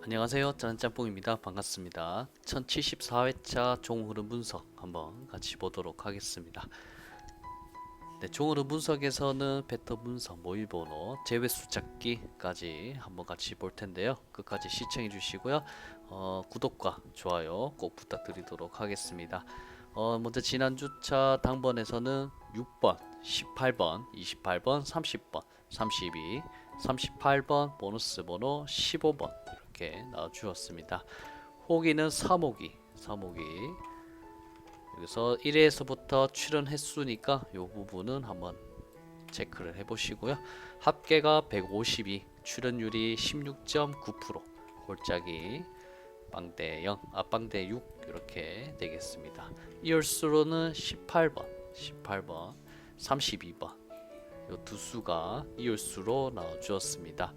안녕하세요. 짜장짬뽕입니다. 반갑습니다. 1074회차 종흐름 분석 한번 같이 보도록 하겠습니다. 네, 종흐름 분석에서는 패턴 분석, 모의번호, 제외수 찾기까지 한번 같이 볼 텐데요. 끝까지 시청해 주시고요. 어, 구독과 좋아요 꼭 부탁드리도록 하겠습니다. 어, 먼저 지난 주차 당번에서는 6번, 18번, 28번, 30번, 32, 38번 보너스 번호 15번 이렇게 나와 주었습니다. 호기는 3호기, 3호기. 여기서 1회에서부터 출연 횟수니까 이 부분은 한번 체크를 해 보시고요. 합계가 152, 출연율이 16.9%, 골짜기 빵대 0, 아 빵대 6 이렇게 되겠습니다. 이열수로는 18번, 18번, 32번 이두 수가 이열수로 나와 주었습니다.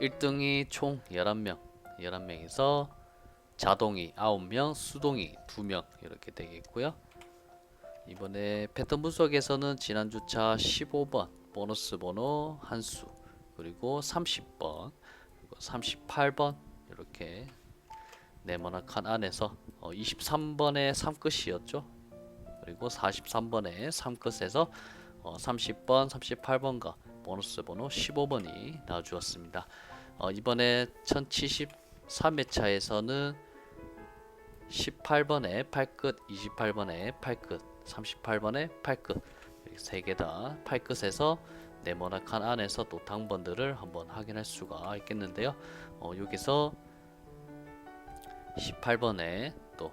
1등이 총 11명, 11명에서 자동이 9명, 수동이 2명 이렇게 되겠고요. 이번에 패턴 분석에서는 지난 주차 15번 보너스 번호 한 수, 그리고 30번, 그리고 38번 이렇게 네모난 칸 안에서 어, 23번의 3끝이었죠. 그리고 43번의 3끝에서 어, 30번, 38번과 보너스 번호 15번이 나와주었습니다. 어, 이번에 1073회차에서는 18번에 8끝, 28번에 8끝, 38번에 8끝 세개 다 8끝에서 네모난 칸 안에서 또 당번들을 한번 확인할 수가 있겠는데요. 어, 여기서 18번에 또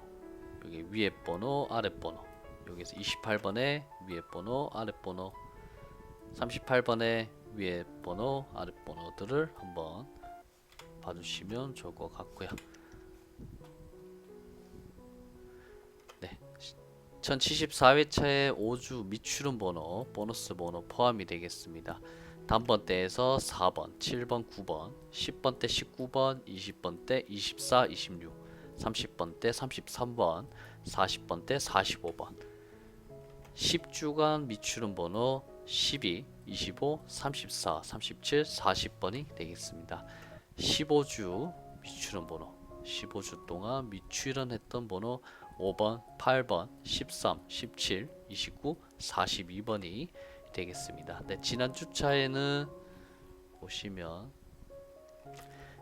여기 위에 번호, 아래 번호 여기서 28번에 위에 번호, 아래 번호 38번에 위에 번호, 아래 번호들을 한번 봐주시면 좋을 것 같고요. 네, 1074회차의 5주 미추름 번호, 보너스 번호 포함이 되겠습니다. 단번대에서 4번, 7번, 9번, 10번대 19번, 20번대 24, 26, 30번대 33번, 40번대 45번, 10주간 미추름 번호 12, 25, 34, 37, 40번이 되겠습니다. 15주 미추름 번호 15주 동안 미출연했던 번호 5번, 8번, 13, 17, 29, 42번이 되겠습니다. 네, 지난 주차에는 보시면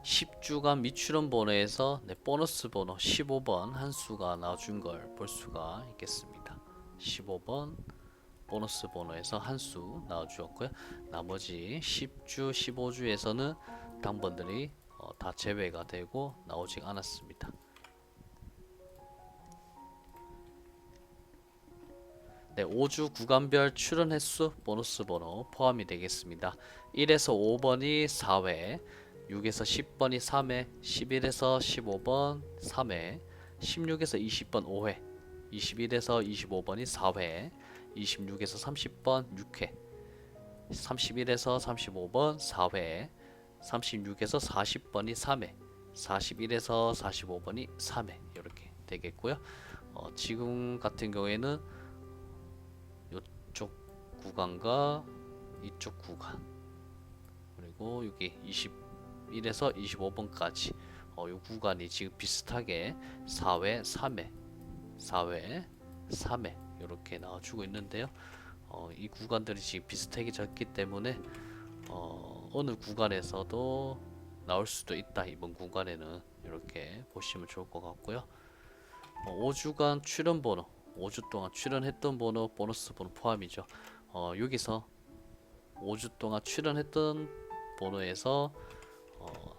10주간 미출연 번호에서 네, 보너스 번호 15번 한 수가 나와준 걸 볼 수가 있겠습니다. 15번 보너스 번호에서 한 수 나와주었고요. 나머지 10주, 15주에서는 당번들이 어, 다 제외가 되고 나오지 않았습니다. 네, 5주 구간별 출연 횟수 보너스 번호 포함이 되겠습니다. 1에서 5번이 4회, 6에서 10번이 3회, 11에서 15번 3회, 16에서 20번 5회, 21에서 25번이 4회, 26에서 30번 6회, 31에서 35번 4회, 36에서 40번이 3회, 41에서 45번이 3회 이렇게 되겠고요. 어, 지금 같은 경우에는 이쪽 구간과 이쪽 구간 그리고 여기 21에서 25번까지 어, 이 구간이 지금 비슷하게 4회, 3회, 4회, 3회 이렇게 나와주고 있는데요. 어, 이 구간들이 지금 비슷하게 졌기 때문에 어, 어느 구간에서도 나올 수도 있다 이번 구간에는 이렇게 보시면 좋을 것 같고요. 어, 5주간 출연 번호, 5주 동안 출연했던 번호, 보너스 번호 포함이죠. 어, 여기서 5주 동안 출연했던 번호에서 어,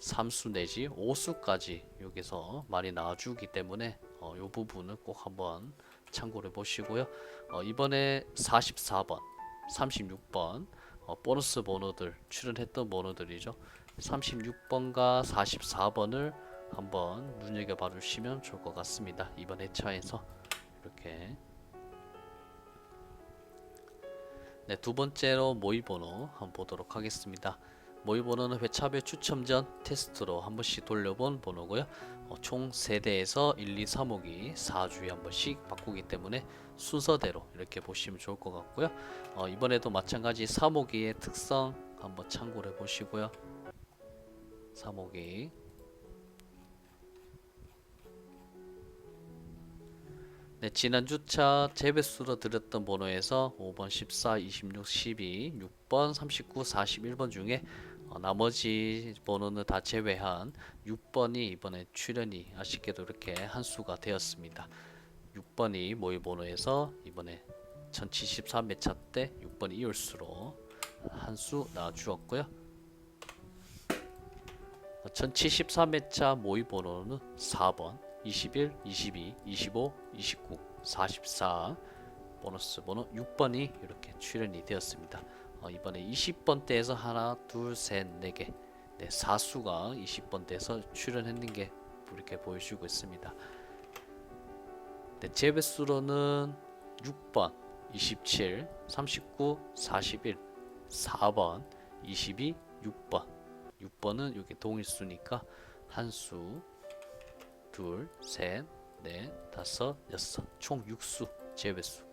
3수 내지 5수까지 여기서 많이 나와주기 때문에 어, 이 부분은 꼭 한번 참고를 보시고요. 어, 이번에 44번, 36번 어, 보너스 번호들 출연했던 번호들이죠. 36번과 44번을 한번 눈여겨봐 주시면 좋을 것 같습니다. 이번 회차에서 이렇게 네, 두 번째로 모의 번호 한번 보도록 하겠습니다. 모의 번호는 회차별 추첨 전 테스트로 한 번씩 돌려본 번호고요. 어, 총 3대에서 1, 2, 3호기 4주에 한 번씩 바꾸기 때문에 순서대로 이렇게 보시면 좋을 것 같고요. 어, 이번에도 마찬가지 3호기의 특성 한번 참고를 해 보시고요. 3호기 네, 지난 주차 재배수로 드렸던 번호에서 5번, 14, 26, 12, 6번, 39, 41번 중에 어, 나머지 번호는 다 제외한 6번이 이번에 출연이 아쉽게도 이렇게 한 수가 되었습니다. 6번이 모의 번호에서 이번에 1074매차 때 6번이 이올수로 한 수 나와 주었고요. 1074매차 모의 번호는 4번, 21, 22, 25, 29, 44 보너스 번호 6번이 이렇게 출연이 되었습니다. 어, 이번에 20번대에서 하나, 둘, 셋, 네 개, 네, 4수가 20번대에서 출연했는 게 이렇게 보여주고 있습니다. 네, 재배수로는 6번, 27, 39, 41, 4번, 22, 6번. 6번은 여기 동일수니까 한 수, 둘, 셋, 넷, 다섯, 여섯, 총 6수 재배수.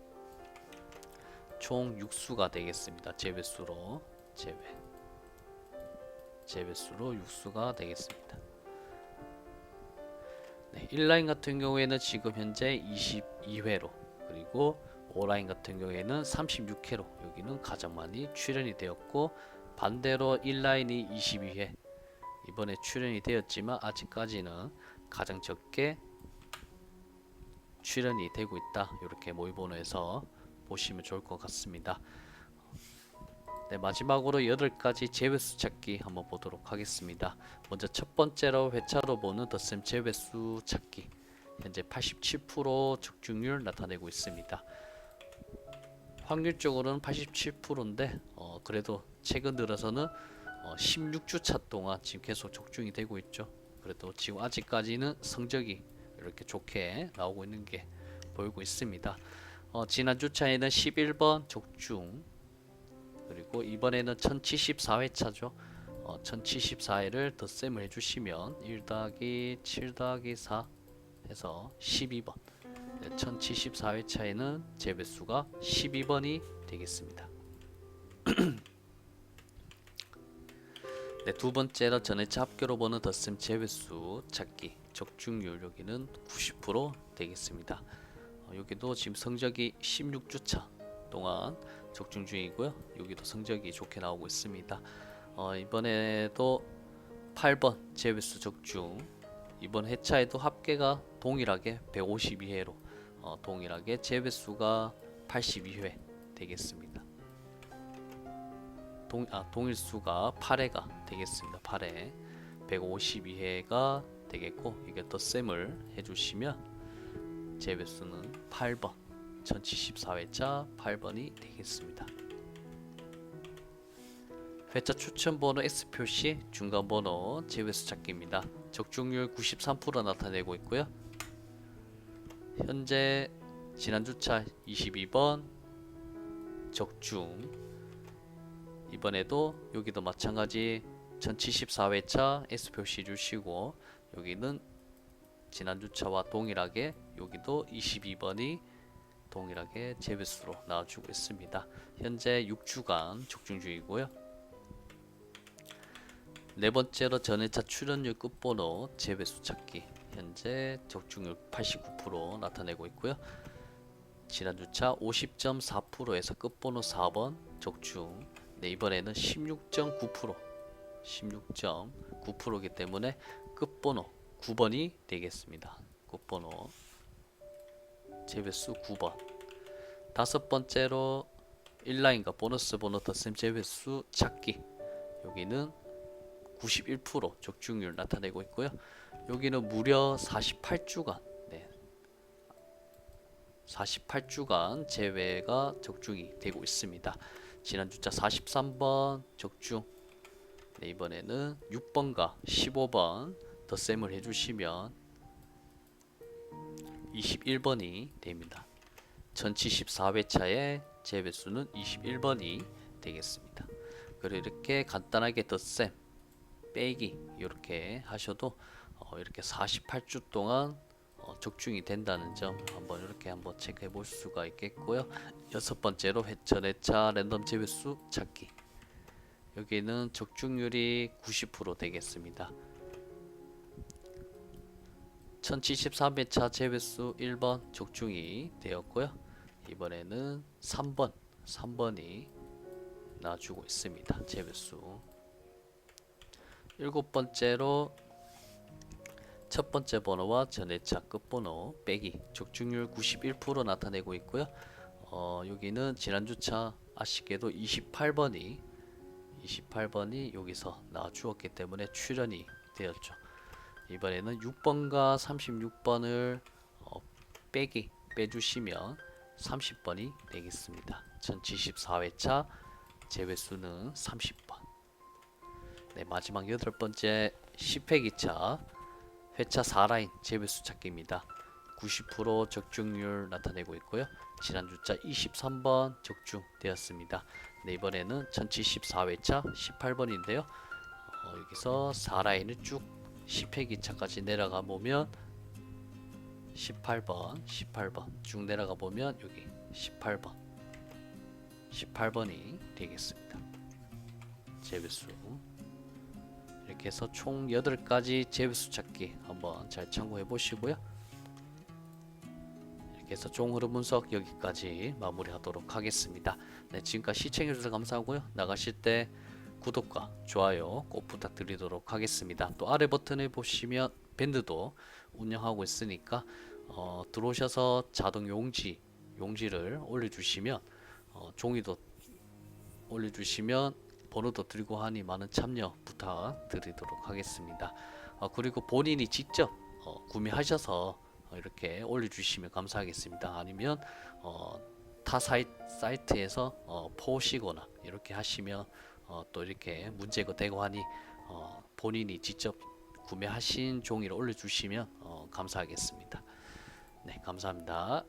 총 6수가 되겠습니다. 재배수로 재배. 재배수로 6수가 되겠습니다. 네, 1라인 같은 경우에는 지금 현재 22회로 그리고 5라인 같은 경우에는 36회로 여기는 가장 많이 출연이 되었고 반대로 1라인이 22회 이번에 출연이 되었지만 아직까지는 가장 적게 출연이 되고 있다. 이렇게 모의번호에서 보시면 좋을 것 같습니다. 네, 마지막으로 8가지 제외수 찾기 한번 보도록 하겠습니다. 먼저 첫 번째로 회차로 보는 덧셈 제외수 찾기. 현재 87% 적중률 나타내고 있습니다. 확률적으로는 87%인데 어, 그래도 최근 들어서는 어, 16주차 동안 지금 계속 적중이 되고 있죠. 그래도 지금 아직까지는 성적이 이렇게 좋게 나오고 있는 게 보이고 있습니다. 어, 지난 주 차에는 11번 적중 그리고 이번에는 1074회차죠. 어, 1074회를 덧셈을 해주시면 1 더하기 7 더하기 4 해서 12번 네, 1074회차에는 재배수가 12번이 되겠습니다. 네, 두 번째로 전회차 합계로 보는 덧셈 재배수 찾기 적중률 여기는 90% 되겠습니다. 어, 여기도 지금 성적이 16주차 동안 적중 중이고요. 여기도 성적이 좋게 나오고 있습니다. 어, 이번에도 8번 재배수 적중 이번 회차에도 합계가 동일하게 152회로 어, 동일하게 재배수가 82회 되겠습니다. 동, 아, 동일수가 8회가 되겠습니다. 8회 152회가 되겠고 이게 덧셈을 해주시면 재배수는 8번 1074회차 8번이 되겠습니다. 회차 추천 번호 X 표시 중간 번호 재배수 찾기입니다. 적중률 93% 나타내고 있고요. 현재 지난 주차 22번 적중 이번에도 여기도 마찬가지 1074회차 S 표시 주시고 여기는 지난 주차와 동일하게 여기도 22번이 동일하게 재배수로 나와주고 있습니다. 현재 6주간 적중 중이고요. 네 번째로 전회차 출연율 끝번호 재배수 찾기 현재 적중률 89% 나타내고 있고요. 지난 주차 50.4%에서 끝번호 4번 적중. 네, 이번에는 16.9% 16.9%이기 때문에 끝번호 9번이 되겠습니다. 끝번호 재배수 9번. 다섯 번째로 1라인과 보너스 덧셈 재배수 찾기. 여기는 91% 적중률 나타내고 있고요. 여기는 무려 48주간 네. 48주간 제외가 적중이 되고 있습니다. 지난 주차 43번 적중 네, 이번에는 6번과 15번 덧셈을 해주시면 21번이 됩니다. 1074회차의 재배수는 21번이 되겠습니다. 그리고 이렇게 간단하게 덧셈 빼기 이렇게 하셔도 어, 이렇게 48주 동안 어, 적중이 된다는 점 한번 이렇게 한번 체크해 볼 수가 있겠고요. 여섯 번째로 회전회차 랜덤 재배수 찾기 여기는 적중률이 90% 되겠습니다. 1073회차 재배수 1번 적중이 되었고요. 이번에는 3번 3번이 나와주고 있습니다. 재배수 일곱 번째로 첫 번째 번호와 전회차 끝번호 빼기 적중률 91% 나타내고 있고요. 어, 여기는 지난주차 아쉽게도 28번이 28번이 여기서 나와 주었기 때문에 출연이 되었죠. 이번에는 6번과 36번을 어, 빼기 빼주시면 30번이 되겠습니다. 1074회차 제외수는 30번. 네, 마지막 여덟 번째 10회기차 회차 4라인 제외수 찾기입니다. 90% 적중률 나타내고 있고요. 지난주차 23번 적중되었습니다. 네, 이번에는 1074회차 18번인데요. 어, 여기서 4라인을 쭉 10회기차까지 내려가 보면 18번, 18번 쭉 내려가 보면 여기 18번, 18번이 되겠습니다. 재배수 이렇게 해서 총 8가지 재배수 찾기 한번 잘 참고해 보시고요. 이렇게 해서 총 흐름 분석 여기까지 마무리하도록 하겠습니다. 네, 지금까지 시청해 주셔서 감사하고요. 나가실 때 구독과 좋아요 꼭 부탁드리도록 하겠습니다. 또 아래 버튼을 보시면 밴드도 운영하고 있으니까 어, 들어오셔서 자동 용지 용지를 올려주시면 어, 종이도 올려주시면 번호도 들고 하니 많은 참여 부탁드리도록 하겠습니다. 어, 그리고 본인이 직접 어, 구매하셔서 어, 이렇게 올려주시면 감사하겠습니다. 아니면 어, 타 사이, 사이트에서 어, 포시거나 이렇게 하시면 어, 또 이렇게 문제가 되고 하니 어, 본인이 직접 구매하신 종이를 올려주시면 어, 감사하겠습니다. 네, 감사합니다.